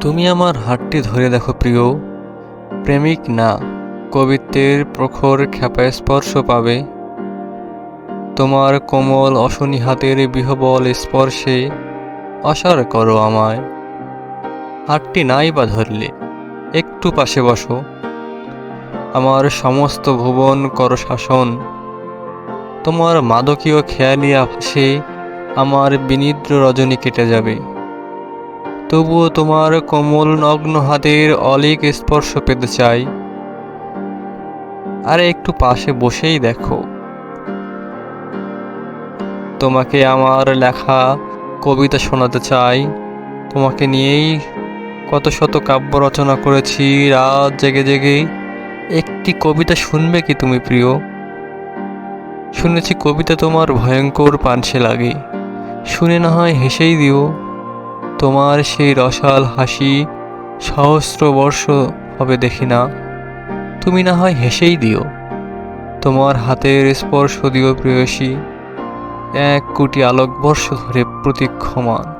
তুমি আমার হাতটি ধরে দেখো প্রিয়। প্রেমিক না, কবিত্বের প্রখর খেপায় স্পর্শ পাবে। তোমার কোমল অশনি হাতের বিহবল স্পর্শে অসার করো আমায়। হাতটি নাই বা ধরলে, একটু পাশে বসো। আমার সমস্ত ভুবন কর শাসন। তোমার মাদকীয় খেয়ালি আভাসে আমার বিনিদ্র রজনী কেটে যাবে। তবুও তোমার কোমল নগ্ন হাতের অলিক স্পর্শ পেতে চাই। আরে একটু পাশে বসেই দেখো। তোমাকে আমার লেখা, কবিতা শোনাতে চাই। তোমাকে নিয়েই কত শত কাব্য রচনা করেছি, রাত জেগে জেগে। একটি কবিতা শুনবে কি তুমি প্রিয়? শুনেছি কবিতা তোমার ভয়ঙ্কর পানসে লাগে। শুনে না হয় হেসেই দিও। তোমার সেই রসাল হাসি সহস্র বর্ষ হবে দেখি না। তুমি না হয় হেসেই দিও। তোমার হাতের স্পর্শ দিও প্রেয়সী। এক কোটি আলোকবর্ষ ধরে প্রতীক্ষমান।